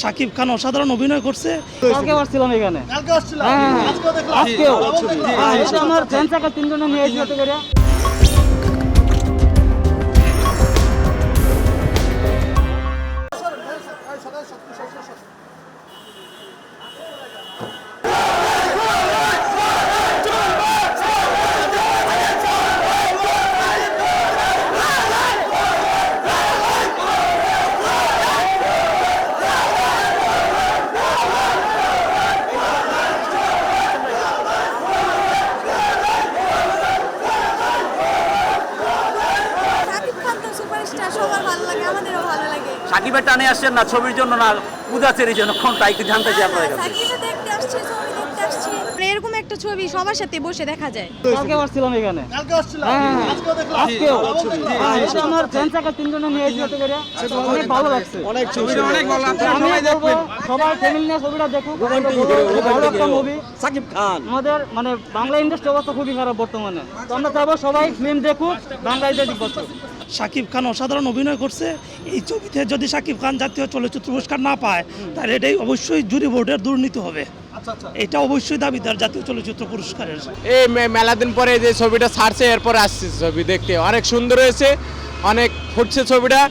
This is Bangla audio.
সাকিব খান অসাধারণ অভিনয় করছে। কালকে আসছিলাম এখানে। কালকে আসছিলাম। হ্যাঁ, হ্যাঁ। আজকে দেখলাম। আজকে হ্যাঁ, আমার ফ্যান থাকা তিনজনে নিয়ে যেতে করে। সবার ভালো লাগে আমাদেরও ভালো লাগে। সাকিবের টানে আসছেন না ছবির জন্য না পূজাচেরির জন্য? কোনটা একটু জানতে চাই আপনার কাছে। সাকিবও দেখতে আসছে ছবি দেখতে আসছে। এরকম একটা ছবি সবার সাথে বসে দেখা যায়। কালকে আসছিলাম এখানে। কালকে আসছিলাম? হ্যাঁ, আজকেও দেখলাম। আজকেও। আজকেও দেখলাম। হ্যাঁ, এটা আমার ফ্রেন্ড সার্কেল তিনজনে নিয়ে এসে হতে করে। অনেক ভালো লাগছে। অনেক ছবিটা অনেক ভালো সবাই ফ্যামিলি নিয়ে ছবিটা দেখুক। ভালো একটা মুভি সাকিব খান। আমাদের মানে বাংলা ইন্ডাস্ট্রি অবস্থা খুবই খারাপ বর্তমানে। তো আমরা চাইব সবাই ফিল্ম দেখুক বাংলা ইন্ডাস্ট্রি বছর শাকিব খান অসাধারণ অভিনয় করছে। এই ছবিতে যদি শাকিব খান জাতীয় চলচ্চিত্র পুরস্কার না পায় তাহলে এটাই অবশ্যই জুরি বোর্ডের দুর্নীতি হবে। এটা অবশ্যই দাবিদার জাতীয় চলচ্চিত্র পুরস্কারের। এই মে- মেলা দিন পরে যে ছবিটা ছাড়ছে এরপর আসছে ছবি দেখতে। অনেক সুন্দর হয়েছে অনেক ফুটছে ছবিটা।